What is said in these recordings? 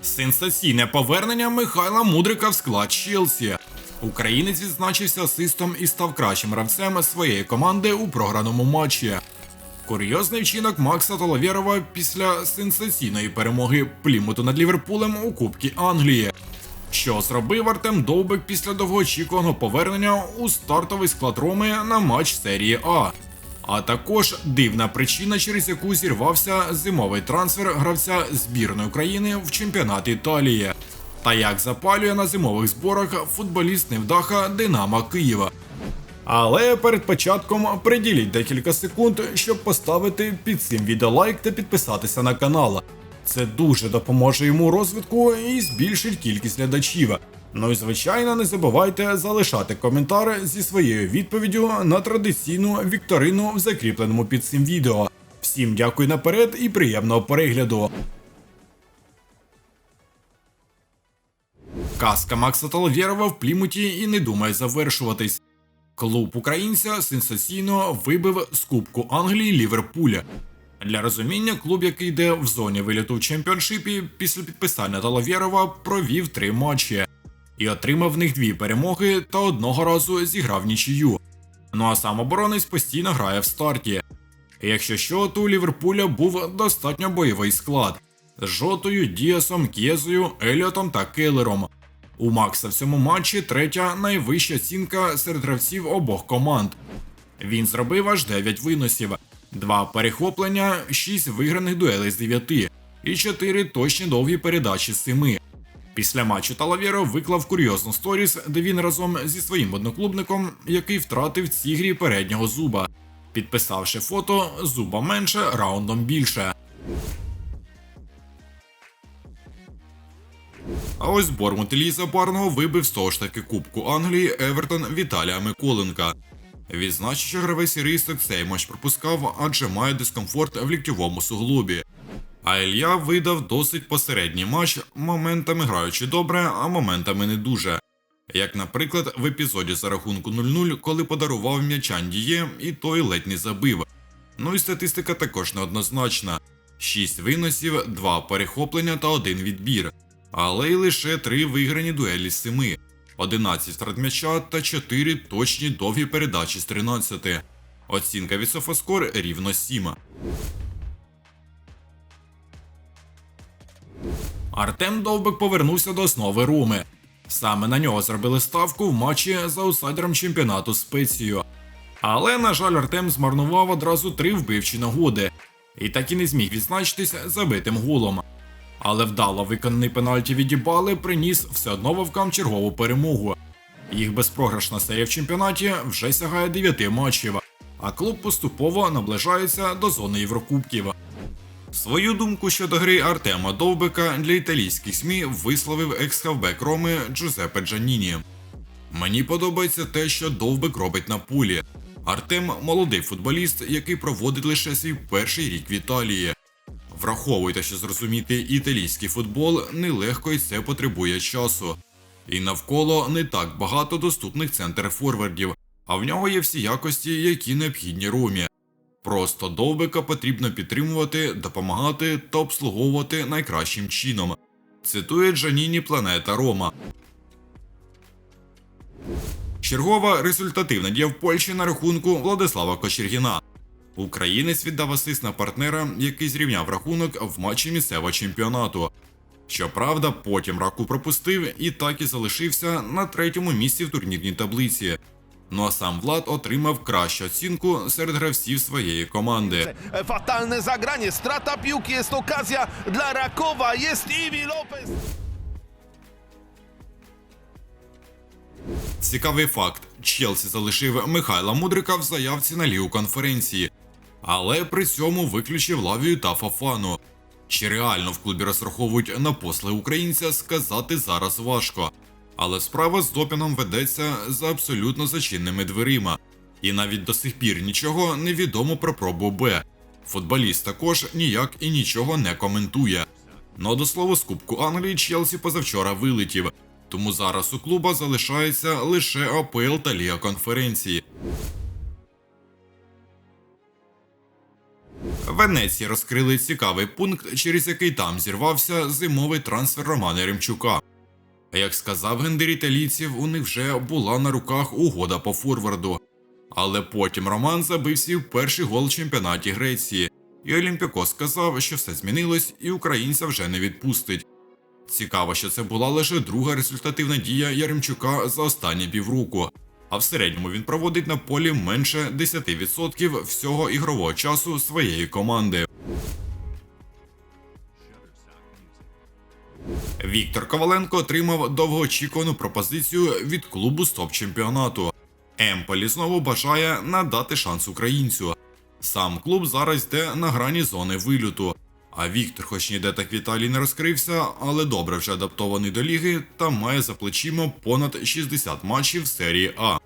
Сенсаційне повернення Михайла Мудрика в склад Челсі. Українець відзначився асистом і став кращим гравцем своєї команди у програному матчі. Курйозний вчинок Макса Толовєрова після сенсаційної перемоги Плімуту над Ліверпулем у Кубці Англії. Що зробив Артем Довбик після довгоочікуваного повернення у стартовий склад Роми на матч серії А. А також дивна причина, через яку зірвався зимовий трансфер гравця збірної України в чемпіонат Італії. Та як запалює на зимових зборах футболіст невдаха Динамо Києва. Але перед початком приділіть декілька секунд, щоб поставити під цим відео лайк та підписатися на канал. Це дуже допоможе йому розвитку і збільшить кількість глядачів. Ну і звичайно, не забувайте залишати коментар зі своєю відповіддю на традиційну вікторину в закріпленому під цим відео. Всім дякую наперед і приємного перегляду. Казка Макса Толовєрова в Плімуті і не думає завершуватись. Клуб українця сенсаційно вибив з Кубку Англії Ліверпуля. Для розуміння, клуб, який йде в зоні виліту в чемпіоншипі, після підписання Талавєрова провів три матчі і отримав в них дві перемоги та одного разу зіграв нічию. Ну а сам оборонець постійно грає в старті. Якщо що, то у Ліверпуля був достатньо бойовий склад з Жотою, Діасом, Кєзою, Еліотом та Келлером. У Макса в цьому матчі третя найвища оцінка серед гравців обох команд. Він зробив аж 9 виносів, 2 перехоплення, 6 виграних дуелей з 9 і 4 точні довгі передачі з 7. Після матчу Талавєро виклав курйозну сторіс, де він разом зі своїм одноклубником, який втратив в цій грі переднього зуба, підписавши фото зуба менше, раундом більше. А ось Бормут Ліза парного вибив з того ж таки Кубку Англії Евертон Віталія Миколенка. Відзначив, що гравець Ристок цей матч пропускав, адже має дискомфорт в ліктьовому суглобі. А Ілья видав досить посередній матч, моментами граючи добре, а моментами не дуже. Як, наприклад, в епізоді за рахунку 0-0, коли подарував м'яча Діє, і той ледь не забив. Ну і статистика також неоднозначна: 6 виносів, 2 перехоплення та 1 відбір, але й лише 3 виграні дуелі з 7, 11 втрат м'яча та 4 точні довгі передачі з 13. Оцінка від Софоскор рівно 7. Артем Довбик повернувся до основи Руми. Саме на нього зробили ставку в матчі за аутсайдером чемпіонату Спецію. Але, на жаль, Артем змарнував одразу три вбивчі нагоди і так і не зміг відзначитися забитим голом. Але вдало виконаний пенальті від Дібали приніс все одно вовкам чергову перемогу. Їх безпрограшна серія в чемпіонаті вже сягає 9 матчів, а клуб поступово наближається до зони Єврокубків. Свою думку щодо гри Артема Довбика для італійських СМІ висловив екс-хавбек Роми Джузеппе Джаніні. Мені подобається те, що Довбик робить на полі. Артем молодий футболіст, який проводить лише свій перший рік в Італії. Враховуйте, що зрозуміти італійський футбол нелегко і це потребує часу. І навколо не так багато доступних центр форвардів, а в нього є всі якості, які необхідні Ромі. Просто довбика потрібно підтримувати, допомагати та обслуговувати найкращим чином. Цитує Джаніні Планета Рома. Чергова результативна дія в Польщі на рахунку Владислава Кочергіна. Українець віддав асист на партнера, який зрівняв рахунок в матчі місцевого чемпіонату. Щоправда, потім раку пропустив і так і залишився на третьому місці в турнірній таблиці. Ну а сам Влад отримав кращу оцінку серед гравців своєї команди. Fatalne zagranie, strata piłki, jest okazja dla Rakowa, jest Iwi Lopez. Цікавий факт: Челсі залишив Михайла Мудрика в заявці на лігу конференції, але при цьому виключив Лавію та Фафану. Чи реально в клубі розраховують на посли українця, сказати зараз важко. Але справа з допінгом ведеться за абсолютно зачинними дверима, і навіть до сих пір нічого не відомо про пробу Б. Футболіст також ніяк і нічого не коментує. Ну до слова, з Кубку Англії Челсі позавчора вилетів, тому зараз у клуба залишається лише АПЛ та Ліга конференції. Венеції розкрили цікавий пункт, через який там зірвався зимовий трансфер Романа Ремчука. Як сказав гендер італійців, у них вже була на руках угода по форварду. Але потім Роман забив свій перший гол в чемпіонаті Греції, і Олімпіко сказав, що все змінилось і українця вже не відпустить. Цікаво, що це була лише друга результативна дія Яремчука за останні півроку, а в середньому він проводить на полі менше 10% всього ігрового часу своєї команди. Віктор Коваленко отримав довгоочікувану пропозицію від клубу з топ-чемпіонату. Емполі знову бажає надати шанс українцю. Сам клуб зараз йде на грані зони вильоту. А Віктор, хоч ніде так в Італії не розкрився, але добре вже адаптований до ліги та має за плечима понад 60 матчів серії А.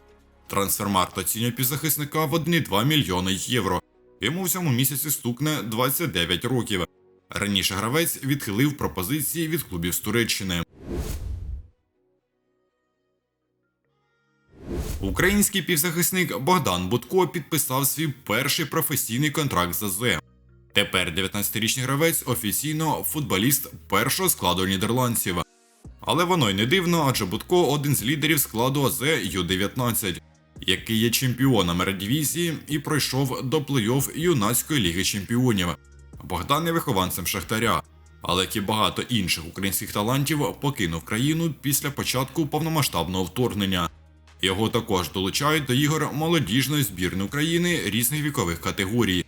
Трансфермаркт оцінює півзахисника в 1,2 мільйони євро. Йому в цьому місяці стукне 29 років. Раніше гравець відхилив пропозиції від клубів з Туреччини. Український півзахисник Богдан Будко підписав свій перший професійний контракт з АЗ. Тепер 19-річний гравець офіційно футболіст першого складу нідерландців. Але воно й не дивно, адже Будко один з лідерів складу АЗ Ю-19, який є чемпіоном Ередивізії і пройшов до плей-офф юнацької ліги чемпіонів. Богдан є вихованцем Шахтаря, але як і багато інших українських талантів покинув країну після початку повномасштабного вторгнення. Його також долучають до ігор молодіжної збірної України різних вікових категорій.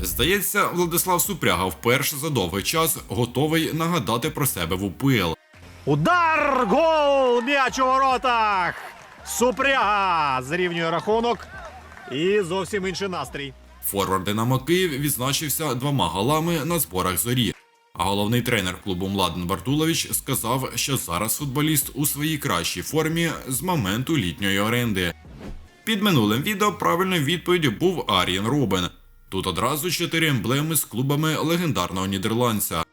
Здається, Владислав Супряга вперше за довгий час готовий нагадати про себе в УПЛ. Удар! Гол! М'яч у воротах! Супряга зрівнює рахунок. І зовсім інший настрій. Форвард Динамо Київ відзначився двома голами на зборах зорі. А головний тренер клубу Младен Бартулович сказав, що зараз футболіст у своїй кращій формі з моменту літньої оренди. Під минулим відео правильною відповіддю був Ар'єн Робен. Тут одразу чотири емблеми з клубами легендарного нідерландця: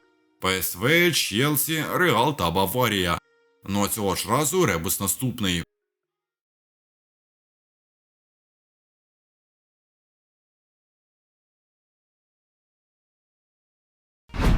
ПСВ, Челсі, Реал та Баварія. Ну а цього ж разу ребус наступний.